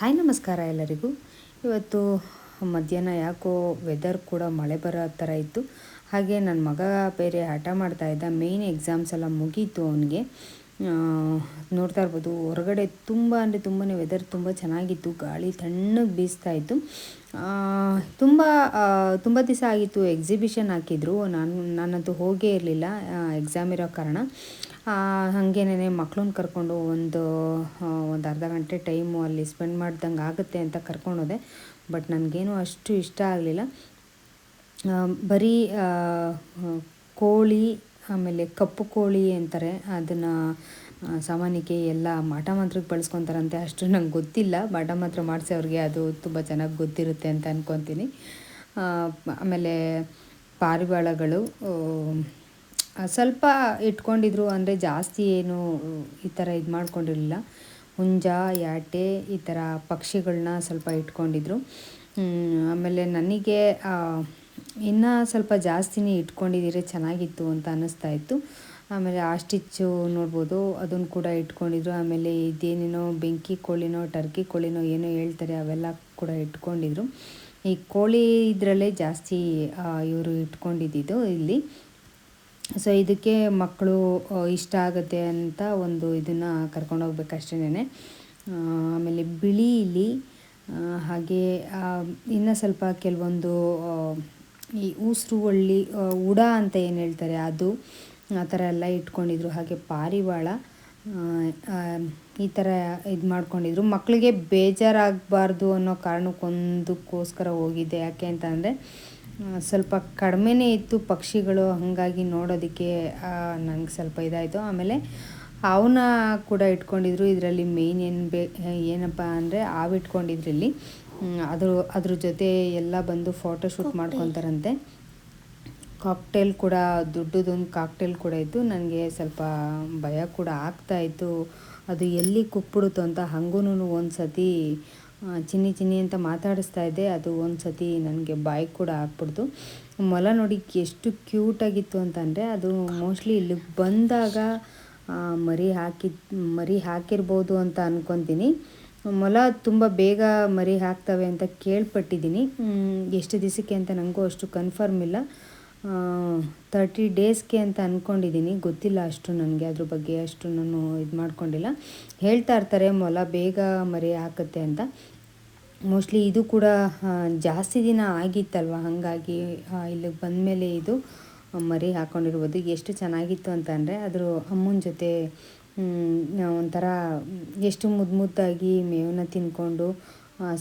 Hi, ನಮಸ್ಕಾರ ಎಲ್ಲರಿಗೂ. ಇವತ್ತು ಮಧ್ಯಾಹ್ನ ಯಾಕೋ ವೆದರ್ ಕೂಡ ಮಳೆ ಬರೋ ಥರ ಇತ್ತು. ಹಾಗೆ ನನ್ನ ಮಗ ಬೇರೆ ಹಠ ಮಾಡ್ತಾ ಇದ್ದ ಮೇಯ್ನ್ ಎಕ್ಸಾಮ್ಸ್ ಎಲ್ಲ ಮುಗೀತು ಅವನಿಗೆ. ನೋಡ್ತಾ ಇರ್ಬೋದು, ಹೊರಗಡೆ ತುಂಬ ಅಂದರೆ ತುಂಬಾ ವೆದರ್ ತುಂಬ ಚೆನ್ನಾಗಿತ್ತು. ಗಾಳಿ ತಣ್ಣಗೆ ಬೀಸ್ತಾ ಇತ್ತು. ತುಂಬ ತುಂಬ ದಿವಸ ಆಗಿತ್ತು ಎಕ್ಸಿಬಿಷನ್ ಹಾಕಿದ್ರು. ನಾನು, ನಾನಂತೂ ಹೋಗೇ ಇರಲಿಲ್ಲ ಎಕ್ಸಾಮ್ ಇರೋ ಕಾರಣ. ಹಾಗೇನೆ ಮಕ್ಳನ್ನ ಕರ್ಕೊಂಡು ಒಂದು ಒಂದು ಅರ್ಧ ಗಂಟೆ ಟೈಮು ಅಲ್ಲಿ ಸ್ಪೆಂಡ್ ಮಾಡ್ದಂಗೆ ಆಗುತ್ತೆ ಅಂತ ಕರ್ಕೊಂಡೋದೆ. ಬಟ್ ನನಗೇನು ಅಷ್ಟು ಇಷ್ಟ ಆಗಲಿಲ್ಲ. ಬರೀ ಕೋಳಿ, ಆಮೇಲೆ ಕಪ್ಪು ಕೋಳಿ ಅಂತಾರೆ. ಅದನ್ನು ಸಾಮಾನ್ಯಕ್ಕೆ ಎಲ್ಲ ಮಾಟ ಮಾತ್ರಕ್ಕೆ ಬಳಸ್ಕೊತಾರಂತೆ. ಅಷ್ಟು ನಂಗೆ ಗೊತ್ತಿಲ್ಲ. ಮಾಟ ಮಾತ್ರ ಮಾಡಿಸಿ ಅವ್ರಿಗೆ ಅದು ತುಂಬ ಚೆನ್ನಾಗಿ ಗೊತ್ತಿರುತ್ತೆ ಅಂತ ಅಂದ್ಕೊತೀನಿ ಆಮೇಲೆ ಪಾರಿವಾಳಗಳು ಸ್ವಲ್ಪ ಇಟ್ಕೊಂಡಿದ್ರು ಅಂದರೆ ಜಾಸ್ತಿ ಏನು ಈ ಥರ ಇದು ಮಾಡ್ಕೊಂಡಿರಲಿಲ್ಲ. ಹುಂಜ, ಯಾಟೆ ಈ ಥರ ಪಕ್ಷಿಗಳನ್ನ ಸ್ವಲ್ಪ ಇಟ್ಕೊಂಡಿದ್ರು. ಆಮೇಲೆ ನನಗೆ ಇನ್ನೂ ಸ್ವಲ್ಪ ಜಾಸ್ತಿನೇ ಇಟ್ಕೊಂಡಿದ್ದೀರಿ, ಚೆನ್ನಾಗಿತ್ತು ಅಂತ ಅನ್ನಿಸ್ತಾ ಇತ್ತು. ಆಮೇಲೆ ಆ ಸ್ಟಿಚ್ಚು ನೋಡ್ಬೋದು ಅದನ್ನು ಕೂಡ ಇಟ್ಕೊಂಡಿದ್ರು. ಆಮೇಲೆ ಇದೇನೇನೋ ಬೆಂಕಿ ಕೋಳಿನೋ ಟರ್ಕಿ ಕೋಳಿನೋ ಏನೋ ಹೇಳ್ತಾರೆ, ಅವೆಲ್ಲ ಕೂಡ ಇಟ್ಕೊಂಡಿದ್ರು. ಈ ಕೋಳಿ ಇದರಲ್ಲೇ ಜಾಸ್ತಿ ಇವರು ಇಟ್ಕೊಂಡಿದ್ದು ಇಲ್ಲಿ. ಸೊ ಇದಕ್ಕೆ ಮಕ್ಕಳು ಇಷ್ಟ ಆಗುತ್ತೆ ಅಂತ ಒಂದು ಇದನ್ನು ಕರ್ಕೊಂಡೋಗ್ಬೇಕಷ್ಟೇನೆ ಆಮೇಲೆ ಬಿಳಿ ಇಲಿ ಹಾಗೆ ಇನ್ನು ಸ್ವಲ್ಪ ಕೆಲವೊಂದು ಈ ಉಸಿರು ಒಳ್ಳಿ ಉಡ ಅಂತ ಏನು ಹೇಳ್ತಾರೆ ಅದು, ಆ ಥರ ಎಲ್ಲ ಇಟ್ಕೊಂಡಿದ್ರು. ಹಾಗೆ ಪಾರಿವಾಳ ಈ ಥರ ಇದು ಮಾಡ್ಕೊಂಡಿದ್ರು. ಮಕ್ಕಳಿಗೆ ಬೇಜಾರಾಗಬಾರ್ದು ಅನ್ನೋ ಕಾರಣಕ್ಕೊಂದಕ್ಕೋಸ್ಕರ ಹೋಗಿದ್ದೆ ಯಾಕೆ ಅಂತಂದರೆ ಸ್ವಲ್ಪ ಕಡಿಮೆನೇ ಇತ್ತು ಪಕ್ಷಿಗಳು ಹಾಗಾಗಿ ನೋಡೋದಕ್ಕೆ ನನಗೆ ಸ್ವಲ್ಪ ಇದಾಯಿತು. ಆಮೇಲೆ ಅವನ್ನ ಕೂಡ ಇಟ್ಕೊಂಡಿದ್ರು. ಇದರಲ್ಲಿ ಮೇಯ್ನ್ ಏನು ಬೇ ಏನಪ್ಪ ಅಂದರೆ ಹಾವು ಇಟ್ಕೊಂಡಿದ್ರು ಇಲ್ಲಿ ಅದ್ರ ಅದ್ರ ಜೊತೆ ಎಲ್ಲ ಬಂದು ಫೋಟೋ ಶೂಟ್ ಮಾಡ್ಕೊತಾರಂತೆ. ಕಾಕ್ಟೇಲ್ ಕೂಡ ದುಡ್ಡದೊಂದು ಕಾಕ್ಟೇಲ್ ಕೂಡ ಇತ್ತು. ನನಗೆ ಸ್ವಲ್ಪ ಭಯ ಕೂಡ ಆಗ್ತಾಯಿತ್ತು ಅದು ಎಲ್ಲಿ ಕುಪ್ಪಿಡುತ್ತೋ ಅಂತ ಹಂಗೂ ಒಂದು ಸತಿ ಚಿನ್ನಿ ಚಿನ್ನಿ ಅಂತ ಮಾತಾಡಿಸ್ತಾ ಇದ್ದೆ ಅದು ಒಂದು ಸತಿ ನನಗೆ ಬಾಯಿ ಕೂಡ ಆಗ್ಬಿಡ್ತು. ಮೊಲ ನೋಡಿ ಎಷ್ಟು ಕ್ಯೂಟಾಗಿತ್ತು ಅಂತಂದರೆ ಅದು ಮೋಸ್ಟ್ಲಿ ಇಲ್ಲಿಗೆ ಬಂದಾಗ ಮರಿ ಹಾಕಿ, ಮರಿ ಹಾಕಿರ್ಬೋದು ಅಂತ ಅಂದ್ಕೊತೀನಿ ಮೊಲ ತುಂಬ ಬೇಗ ಮರಿ ಹಾಕ್ತವೆ ಅಂತ ಕೇಳ್ಪಟ್ಟಿದ್ದೀನಿ. ಎಷ್ಟು ದಿವಸಕ್ಕೆ ಅಂತ ನನಗೂ ಅಷ್ಟು ಕನ್ಫರ್ಮ್ ಇಲ್ಲ. ತರ್ಟಿ ಡೇಸ್ಗೆ ಅಂತ ಅಂದ್ಕೊಂಡಿದ್ದೀನಿ ಗೊತ್ತಿಲ್ಲ ಅಷ್ಟು ನನಗೆ, ಅದ್ರ ಬಗ್ಗೆ ಅಷ್ಟು ನಾನು ಇದು ಮಾಡ್ಕೊಂಡಿಲ್ಲ. ಹೇಳ್ತಾ ಇರ್ತಾರೆ, ಮೊಲ ಬೇಗ ಮರಿ ಹಾಕುತ್ತೆ ಅಂತ. ಮೋಸ್ಟ್ಲಿ ಇದು ಕೂಡ ಜಾಸ್ತಿ ದಿನ ಆಗಿತ್ತಲ್ವ? ಹಾಗಾಗಿ ಇಲ್ಲಿಗೆ ಬಂದಮೇಲೆ ಇದು ಮರಿ ಹಾಕ್ಕೊಂಡಿರ್ಬೋದು ಎಷ್ಟು ಚೆನ್ನಾಗಿತ್ತು ಅಂತಂದರೆ ಅದ್ರ ಅಮ್ಮನ ಜೊತೆ ಒಂಥರ ಎಷ್ಟು ಮುದ್ದು ಮುದ್ದಾಗಿ ಮೇವನ್ನ ತಿನ್ಕೊಂಡು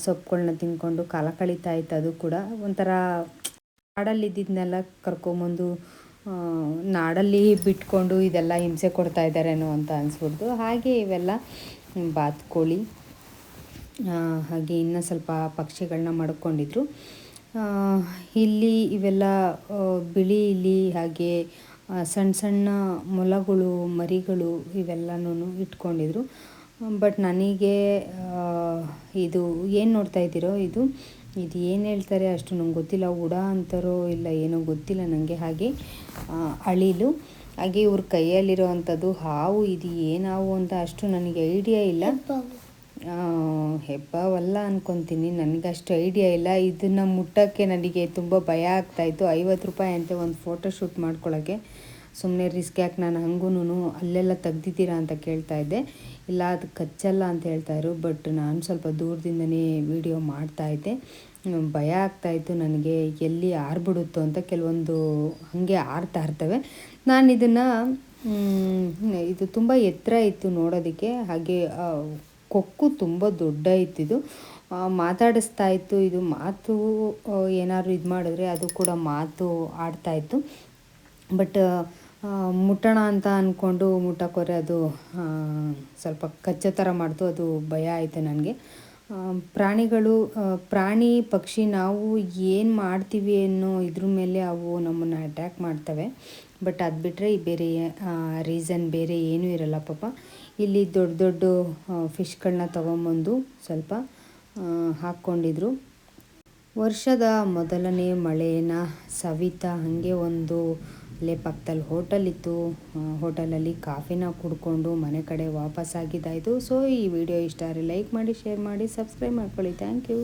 ಸೊಪ್ಪುಗಳನ್ನ ತಿನ್ಕೊಂಡು, ಕಾಲ ಕಳೀತಾ ಇತ್ತು ಅದು ಕೂಡ. ಒಂಥರ ನಾಡಲ್ಲಿ ಇದ್ದಿದ್ದನ್ನೆಲ್ಲ ಕರ್ಕೊಂಬಂದು ನಾಡಲ್ಲಿ ಬಿಟ್ಕೊಂಡು ಇದೆಲ್ಲ ಹಿಂಸೆ ಕೊಡ್ತಾ ಇದ್ದಾರೇನೋ ಅಂತ ಅನಿಸ್ಬಿಡ್ತು. ಹಾಗೆ ಇವೆಲ್ಲ ಬಾತ್ಕೋಳಿ ಹಾಗೆ ಇನ್ನೂ ಸ್ವಲ್ಪ ಪಕ್ಷಿಗಳನ್ನ ಮಡ್ಕೊಂಡಿದ್ರು. ಇಲ್ಲಿ ಇವೆಲ್ಲ ಬಿಳಿ ಇಲಿ ಹಾಗೆ ಸಣ್ಣ ಸಣ್ಣ ಮೊಲಗಳು, ಮರಿಗಳು ಇವೆಲ್ಲನೂ ಇಟ್ಕೊಂಡಿದ್ರು. ಬಟ್ ನನಗೆ ಇದು ಏನು ನೋಡ್ತಾ ಇದ್ದೀರೋ ಇದು ಇದು ಏನು ಹೇಳ್ತಾರೆ ಅಷ್ಟು ನಂಗೆ ಗೊತ್ತಿಲ್ಲ, ಉಡ ಅಂತಾರೋ ಇಲ್ಲ ಏನೋ ಗೊತ್ತಿಲ್ಲ ನನಗೆ ಹಾಗೆ ಅಳಿಲು. ಹಾಗೆ ಇವ್ರ ಕೈಯಲ್ಲಿರೋ ಅಂಥದ್ದು ಹಾವು ಇದು ಏನು ಅಂತ ಅಷ್ಟು ನನಗೆ ಐಡಿಯಾ ಇಲ್ಲ. ಹೆಬ್ಬಾವಲ್ಲ ಅನ್ಕೊತೀನಿ ನನಗಷ್ಟು ಐಡಿಯಾ ಇಲ್ಲ. ಇದನ್ನು ಮುಟ್ಟೋಕ್ಕೆ ನನಗೆ ತುಂಬ ಭಯ ಆಗ್ತಾಯಿತ್ತು ಐವತ್ತು ರೂಪಾಯಿ ಅಂತೆ ಒಂದು ಫೋಟೋ ಶೂಟ್ ಮಾಡ್ಕೊಳ್ಳೋಕ್ಕೆ ಸುಮ್ಮನೆ ರಿಸ್ಕ್ ಯಾಕೆ ನಾನು ಹಂಗೂ ಅಲ್ಲೆಲ್ಲ ತೆಗ್ದಿದ್ದೀರಾ ಅಂತ ಕೇಳ್ತಾ ಇದ್ದೆ. ಇಲ್ಲ, ಅದು ಕಚ್ಚಲ್ಲ ಅಂತ ಹೇಳ್ತಾಯಿದ್ರು ಬಟ್ ನಾನು ಸ್ವಲ್ಪ ದೂರದಿಂದನೇ ವೀಡಿಯೋ ಮಾಡ್ತಾಯಿದ್ದೆ ಭಯ ಆಗ್ತಾಯಿತ್ತು ನನಗೆ, ಎಲ್ಲಿ ಆರ್ಬಿಡುತ್ತೋ ಅಂತ ಕೆಲವೊಂದು ಹಾಗೆ ಆರ್ತಾ ಇರ್ತವೆ. ನಾನು ಇದನ್ನು ಇದು ತುಂಬ ಎತ್ತರ ಇತ್ತು ನೋಡೋದಕ್ಕೆ. ಹಾಗೆ ಕೊಕ್ಕು ತುಂಬ ದೊಡ್ಡ ಇತ್ತಿದು ಮಾತಾಡಿಸ್ತಾ ಇತ್ತು. ಇದು ಮಾತು ಏನಾದ್ರು ಇದು ಮಾಡಿದ್ರೆ ಅದು ಕೂಡ ಮಾತು ಆಡ್ತಾಯಿತ್ತು ಬಟ್ ಮುಟ್ಟೋಣ ಅಂತ ಅಂದ್ಕೊಂಡು ಮುಟ್ಟಕ್ಕೋರೆ ಅದು ಸ್ವಲ್ಪ ಕಚ್ಚೋ ಥರ ಮಾಡ್ತು. ಅದು ಭಯ ಆಯಿತು ನನಗೆ. ಪ್ರಾಣಿಗಳು ಪ್ರಾಣಿ, ಪಕ್ಷಿ ನಾವು ಏನು ಮಾಡ್ತೀವಿ ಅನ್ನೋ ಇದ್ರ ಮೇಲೆ ಅವು ನಮ್ಮನ್ನು ಅಟ್ಯಾಕ್ ಮಾಡ್ತವೆ. ಬಟ್ ಅದು ಬಿಟ್ಟರೆ ಬೇರೆ ರೀಸನ್ ಬೇರೆ ಏನೂ ಇರಲ್ಲ ಪಾಪ. ಇಲ್ಲಿ ದೊಡ್ಡ ದೊಡ್ಡ ಫಿಶ್ಗಳನ್ನ ತೊಗೊಂಬಂದು ಸ್ವಲ್ಪ ಹಾಕ್ಕೊಂಡಿದ್ರು. ವರ್ಷದ ಮೊದಲನೇ ಮಳೆನ ಸವಿತಾ ಹಾಗೆ ಒಂದು ಅಲ್ಲೇ ಪಕ್ಕದಲ್ಲಿ ಹೋಟೆಲ್ ಇತ್ತು. ಹೋಟೆಲಲ್ಲಿ ಕಾಫಿನ ಕುಡ್ಕೊಂಡು ಮನೆ ಕಡೆ ವಾಪಸ್ ಆಗಿದ್ದಾಯಿತು ಸೊ ಈ ವಿಡಿಯೋ ಇಷ್ಟ ಆದರೆ ಲೈಕ್ ಮಾಡಿ ಶೇರ್ ಮಾಡಿ ಸಬ್ಸ್ಕ್ರೈಬ್ ಮಾಡ್ಕೊಳ್ಳಿ. Thank you